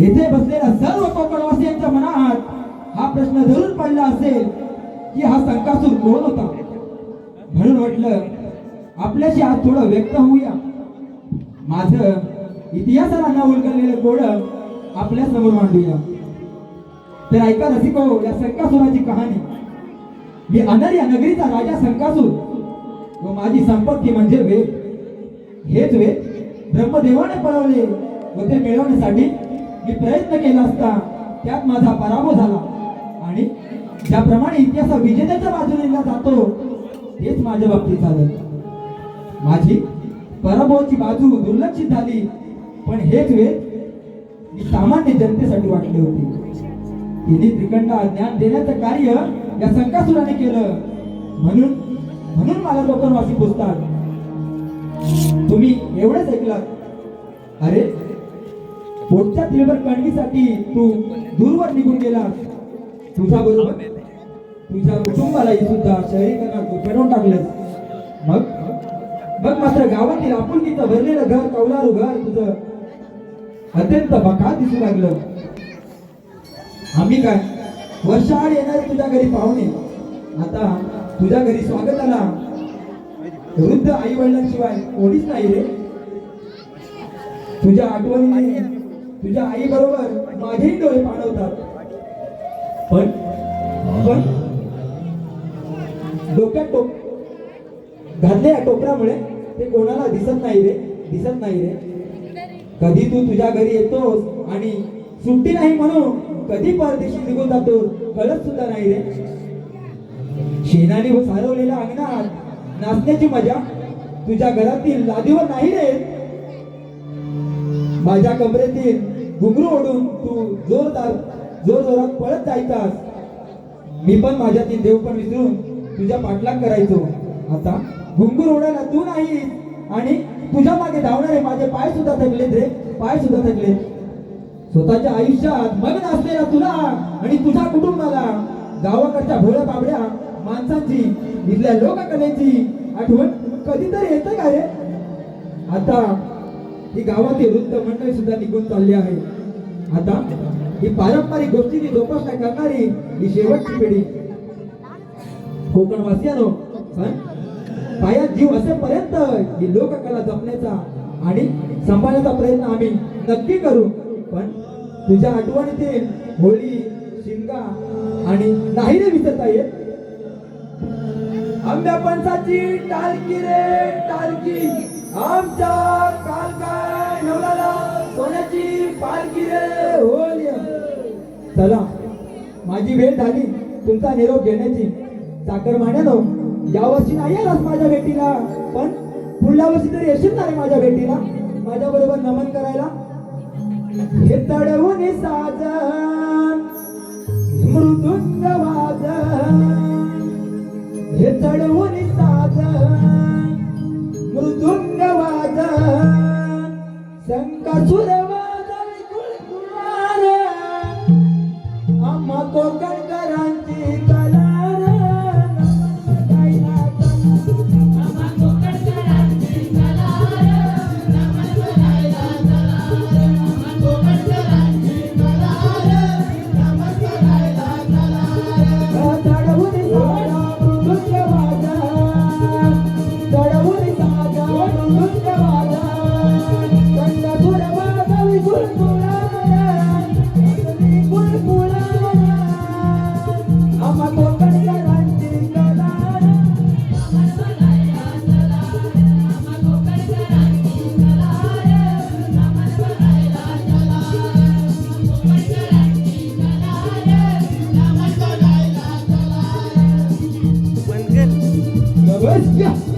येथे बसलेल्या सर्व कोकणवासियांच्या मनात हा प्रश्न जरूर पडला असेल की हा संकासूर कोण होता? म्हणून म्हटलं आपल्याशी आज थोडं व्यक्त होऊया. माझं इतिहासाला न उलगडलेलं गोड आपल्यासमोर मांडूया. तर ऐका रसिको या संकासुराची कहाणी. मी अनर या नगरीचा राजा संकासूर व माझी संपत्ती म्हणजे वेद. हेच वेद ब्रह्मदेवाने पळवले व ते मिळवण्यासाठी मी प्रयत्न केला असता त्यात माझा पराभव झाला. आणि ज्याप्रमाणे इतिहास विजेत्याच्या बाजूने जातो तेच माझ्या बाबतीत झालं. माझी पराभवाची बाजू दुर्लक्षित झाली पण हेच वेद मी सामान्य जनतेसाठी वाटले होते. तिने त्रिकंडा ज्ञान देण्याचं कार्य या संकासुराने केलं. म्हणून म्हणून मला कोकणवासी पुसतात तुम्ही एवढंच ऐकलात अरे पोटच्या तिळभर काढणीसाठी तू दूरवर निघून गेला तुझ्या बरोबर तुझ्या कुटुंबालाही सुद्धा शहरीकरणात तू फिरवून टाकलंस. मग? मग मात्र गावातील आपुलकीचं भरलेलं घर कौलारू घर तुझं अत्यंत बका दिसू लागलं. आम्ही काय वर्षाआड येणारे तुझ्या घरी पाहुणे? आता तुझ्या घरी स्वागताला वृद्ध आई वडिलांशिवाय कोणीच नाही रे. तुझ्या आठवणीने तुझ्या आई बरोबर माझेही डोळे पाणवतात पण पण डोक्यात टोप घातल्या टोपऱ्यामुळे ते कोणाला दिसत नाही रे दिसत नाही रे. कधी तू तुझ्या घरी येतोस आणि सुट्टी नाही म्हणून कधी परदेशी निघून जातो कळत सुद्धा नाही रे. शेणाने व सारवलेल्या अंगणात नाचण्याची मजा तुझ्या घरातील लादीवर नाही रे. माझ्या कमरेतील घुंगरू ओढून तू जोरदार जोर जोरात पळत जायचास. मी पण माझ्यातील देव पण विसरून तुझ्या पाठलाग करायचो. आता घुंगूर ओढायला तू नाही आणि तुझ्या मागे धावणारे माझे पाय सुद्धा थकलेत रे पाय सुद्धा थकले स्वतःच्या आयुष्यात मग्न असलेला तुला आणि तुझ्या कुटुंबाला गावाकडच्या भोळ्या बाबड्या माणसांची इथल्या लोककलेची आठवण कधीतरी येते का रे? आता ही गावातील वृत्त मंडळी सुद्धा निघून चालली आहे. आता ही पारंपरिक गोष्टीची जोपासना करणारी ही शेवटची पिढी. कोकणवासियानो पायात जीव असेपर्यंत ही लोककला जपण्याचा आणि सांभाळण्याचा प्रयत्न आम्ही नक्की करू. पण तुझ्या आठवणीतील होळी शिमगा आणि नाही रे विसरता येत? आंब्या पंचाची टालकी रे टालकी! आमच्या काल काय नवलाला सोन्याची पालखी रे होली. चला माझी वेळ झाली. तुमचा निरोप घेण्याची. साखर मान्यानो हो. यावर्षी नाही आलास माझ्या भेटीला. पण पुढल्या वर्षी तरी येशील ना रे माझ्या भेटीला? माझ्या बरोबर नमन करायला. हे तडवून साजन. मृदुंग संकासुर वाजन कुळकुळार आम्हा yes, yes.